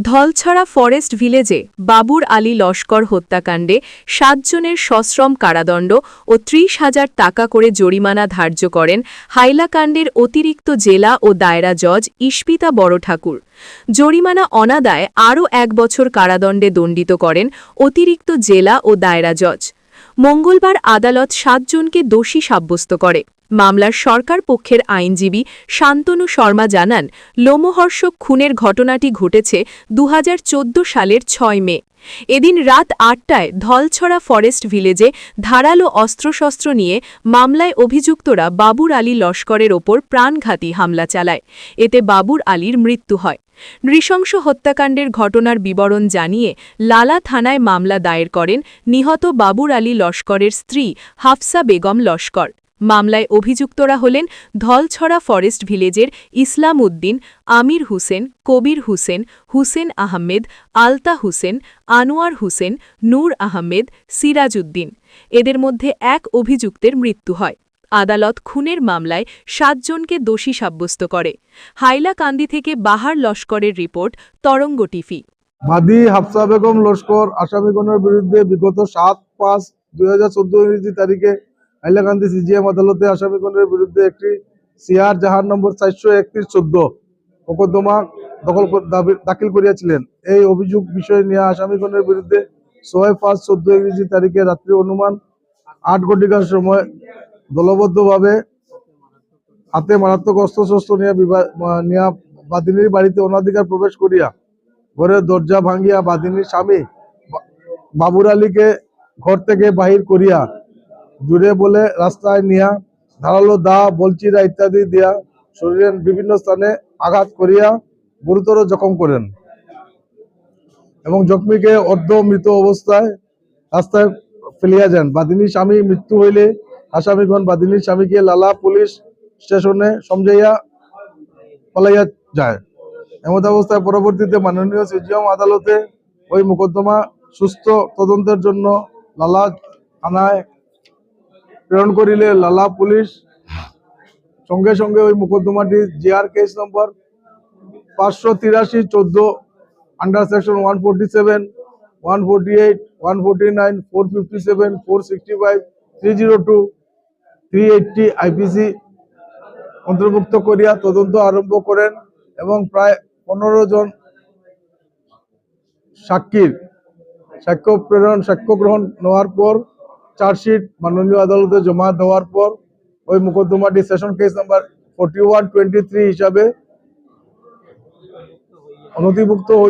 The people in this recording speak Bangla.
ধলছড়া ফরেস্ট ভিলেজে বাবুর আলী লস্কর হত্যাকাণ্ডে সাতজনের সশ্রম কারাদণ্ড ও ত্রিশ হাজার টাকা করে জরিমানা ধার্য করেন হাইলাকাণ্ডের অতিরিক্ত জেলা ও দায়রা জজ ইস্পিতা বড় ঠাকুর। জরিমানা অনাদায় আরও এক বছর কারাদণ্ডে দণ্ডিত করেন অতিরিক্ত জেলা ও দায়রা জজ। মঙ্গলবার আদালত সাতজনকে দোষী সাব্যস্ত করে। মামলার সরকার পক্ষের আইনজীবী শান্তনু শর্মা জানান, লোমহর্ষক খুনের ঘটনাটি ঘটেছে দু হাজার চোদ্দ সালের ছয় মে। এদিন রাত আটটায় ধলছড়া ফরেস্ট ভিলেজে ধারালো অস্ত্রশস্ত্র নিয়ে মামলায় অভিযুক্তরা বাবুর আলী লস্করের ওপর প্রাণঘাতী হামলা চালায়। এতে বাবুর আলীর মৃত্যু হয়। নৃশংস হত্যাকাণ্ডের ঘটনার বিবরণ জানিয়ে লালা থানায় মামলা দায়ের করেন নিহত বাবুর আলী লস্করের স্ত্রী হাফসা বেগম লস্কর। মামলায় অভিযুক্তরা হলেন ধলছড়া ফরেস্ট ভিলেজের ইসলাম উদ্দিন, আমির হুসেন, কবির হুসেন হুসেন আহমেদ, আলতা হুসেন, আনোয়ার হুসেন, নূর আহমেদ সিরাজ উদ্দিন এদের মধ্যে এক অভিযুক্তের মৃত্যু হয়। আদালত খুনের মামলায় সাতজনকে দোষী সাব্যস্ত করে। হাইলাকান্দি থেকে বাহার লস্করের রিপোর্ট, তরঙ্গ টিভি। বাদী হাফসা বেগম লস্কর আসামিগণের বিরুদ্ধে বিগত সাত পাঁচ দুই হাজার চোদ্দ ইংরেজি তারিখে হাইলাকান্দি সিজিএম আদালতে আসামিগণের বিরুদ্ধে একটি সিআর জাহার নম্বর চারশো একত্রিশ চোদ্দ মোকদ্দমা দখল দাখিল করিয়াছিলেন। এই অভিযোগ বিষয় নিয়ে আসামিগণের বিরুদ্ধে ছয় পাঁচ চোদ্দ ইংরেজি তারিখে রাত্রি অনুমান আট ঘটিকার সময় দলবদ্ধভাবে হাতে মারাত্মক অস্ত্রশস্ত্র নিয়ে নিয়া বাদিনীর বাড়িতে অনাধিকার প্রবেশ করিয়া ঘরের দরজা ভাঙ্গিয়া বাদিনীর স্বামী বাবুর আলীকে ঘর থেকে বাহির করিয়া দূরে বলে রাস্তায় নিয়া ধারালো দা, বলচিরা ইত্যাদি দিয়া শরীরের বিভিন্ন স্থানে আঘাত করিয়া গুরুতর জখম করেন এবং জখমিকে অর্ধ মৃত অবস্থায় রাস্তায় ফেলিয়া যান। বাদিনীর স্বামী মৃত্যু হইলে আসামিগণ বাদিনীর স্বামীকে লালা পুলিশ স্টেশনে সমঝাইয়া পলাইয়া যায়। এমত অবস্থায় পরবর্তীতে মাননীয় সিজিএম আদালতে ওই মোকদ্দমা সুস্থ তদন্তের জন্য লালা থানায় প্রেরণ করিলে লালা পুলিশ সঙ্গে সঙ্গে ওই মোকদ্দমাটি জিআর কেস নম্বর পাঁচশো তিরাশি চোদ্দ under section one forty seven, one forty eight, one forty nine, four fifty seven, four sixty five, three zero two three eighty IPC অন্তর্ভুক্ত করিয়া তদন্ত আরম্ভ করেন এবং প্রায় পনেরো জন সাক্ষীর সাক্ষ্য প্রেরণ, সাক্ষ্য গ্রহণ নেওয়ার পর, চার্জশিট মাননীয় আদালতে জমা দেওয়ার পর, ওই মোকদ্দমাটি session case number forty one twenty three হিসাবে হয়ে